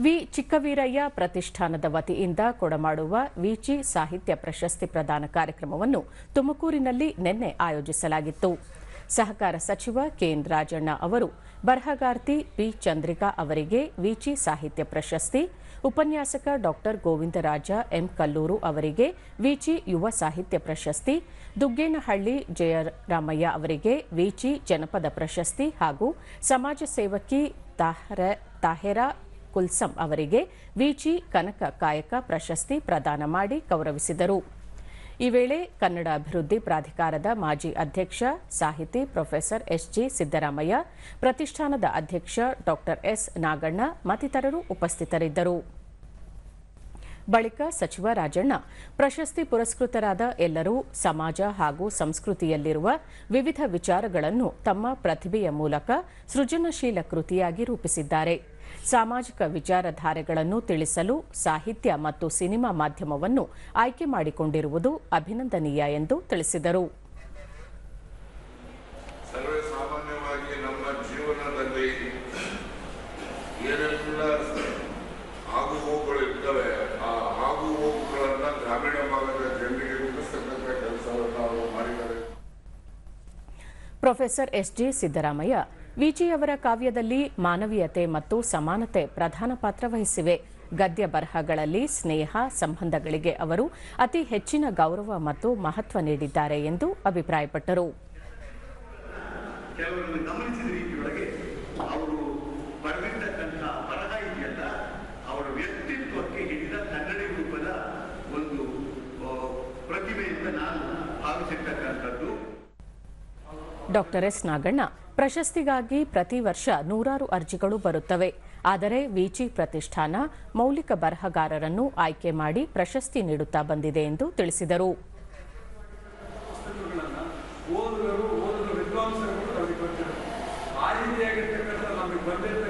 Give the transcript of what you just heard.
V. Chikkaveeraiah ಪ್ರತಿಷ್ಠಾನದ ವತಿಯಿಂದ ಕೊಡಮಾಡುವ ವಿಚಿ ಸಾಹಿತ್ಯ ಪ್ರಶಸ್ತಿ ಪ್ರದಾನ ಕಾರ್ಯಕ್ರಮವನ್ನು ತುಮಕೂರಿನಲ್ಲಿ ನಿನ್ನೆ ಆಯೋಜಿಸಲಾಗಿತ್ತು. ಸಹಕಾರ ಸಚಿವ ಕೆಎನ್ ರಾಜಣ್ಣ ಅವರು, ಬರಹಗಾರ್ತಿ ಪಿ. ಚಂದ್ರಿಕಾ ಅವರಿಗೆ ವಿಚಿ ಸಾಹಿತ್ಯ ಪ್ರಶಸ್ತಿ, ಉಪನ್ಯಾಸಕ ಡಾಕ್ಟರ್ ಗೋವಿಂದರಾಜ ಎಂ. ಕಲ್ಲೂರು ಅವರಿಗೆ ವಿಚಿ ಯುವ ಸಾಹಿತ್ಯ ಪ್ರಶಸ್ತಿ, ದುಗ್ಗೇನಹಳ್ಳಿ ಜಯರಾಮಯ್ಯ ಅವರಿಗೆ ವಿಚಿ ಜನಪದ ಪ್ರಶಸ್ತಿ ಹಾಗೂ ಸಮಾಜ ಸೇವಕಿ ತಾಹರ- ತಾಹೆರಾ ಕುಲ್ಸಂ ಅವರಿಗೆ ವಿಚಿ ಕನಕ ಕಾಯಕ ಪ್ರಶಸ್ತಿ ಪ್ರದಾನ ಮಾಡಿ ಗೌರವಿಸಿದರು. ಈ ವೇಳೆ ಕನ್ನಡ ಅಭಿವೃದ್ಧಿ ಪ್ರಾಧಿಕಾರದ ಮಾಜಿ ಅಧ್ಯಕ್ಷ, ಸಾಹಿತಿ ಪ್ರೊಫೆಸರ್ ಎಸ್ಜಿ ಸಿದ್ದರಾಮಯ್ಯ, ಪ್ರತಿಷ್ಠಾನದ ಅಧ್ಯಕ್ಷ ಡಾಕ್ಟರ್ ಎಸ್ ನಾಗಣ್ಣ ಮತ್ತಿತರರು ಉಪಸ್ಥಿತರಿದ್ದರು. ಬಳಿಕ ಸಚಿವ ರಾಜಣ್ಣ ಪ್ರಶಸ್ತಿ ಪುರಸ್ಕೃತರಾದ ಎಲ್ಲರೂ ಸಮಾಜ ಹಾಗೂ ಸಂಸ್ಕೃತಿಯಲ್ಲಿರುವ ವಿವಿಧ ವಿಚಾರಗಳನ್ನು ತಮ್ಮ ಪ್ರತಿಭೆಯ ಮೂಲಕ ಸೃಜನಶೀಲ ಕೃತಿಯಾಗಿ ರೂಪಿಸಿದ್ದಾರೆ. ಸಾಮಾಜಿಕ ವಿಚಾರಧಾರೆಗಳನ್ನು ತಿಳಿಸಲು ಸಾಹಿತ್ಯ ಮತ್ತು ಸಿನಿಮಾ ಮಾಧ್ಯಮವನ್ನು ಆಯ್ಕೆ ಮಾಡಿಕೊಂಡಿರುವುದು ಅಭಿನಂದನೀಯ ಎಂದು ತಿಳಿಸಿದರು. ಏನೆಲ್ಲ ಆಗುಹೋಗಳು ಪ್ರೊಫೆಸರ್ ಎಸ್ಜಿ ಸಿದ್ದರಾಮಯ್ಯ ವಿಜಿಯವರ ಕಾವ್ಯದಲ್ಲಿ ಮಾನವೀಯತೆ ಮತ್ತು ಸಮಾನತೆ ಪ್ರಧಾನ ಪಾತ್ರ ವಹಿಸಿವೆ. ಗದ್ಯ ಬರಹಗಳಲ್ಲಿ ಸ್ನೇಹ, ಸಂಬಂಧಗಳಿಗೆ ಅವರು ಅತಿ ಹೆಚ್ಚಿನ ಗೌರವ ಮತ್ತು ಮಹತ್ವ ನೀಡಿದ್ದಾರೆ ಎಂದು ಅಭಿಪ್ರಾಯಪಟ್ಟರು. ಭಾವಿಸಿರ್ತಕ್ಕಂಥದ್ದು. ಡಾಕ್ಟರ್ ಎಸ್ ನಾಗಣ್ಣ, ಪ್ರಶಸ್ತಿಗಾಗಿ ಪ್ರತಿ ವರ್ಷ ನೂರಾರು ಅರ್ಜಿಗಳು ಬರುತ್ತವೆ. ಆದರೆ ವಿಚಿ ಪ್ರತಿಷ್ಠಾನ ಮೌಲಿಕ ಬರಹಗಾರರನ್ನು ಆಯ್ಕೆ ಮಾಡಿ ಪ್ರಶಸ್ತಿ ನೀಡುತ್ತಾ ಬಂದಿದೆ ಎಂದು ತಿಳಿಸಿದರು. ಬಂದಿರತಕ್ಕಂಥ ನಮಗೆ ಬಂದಿರತಕ್ಕಂಥ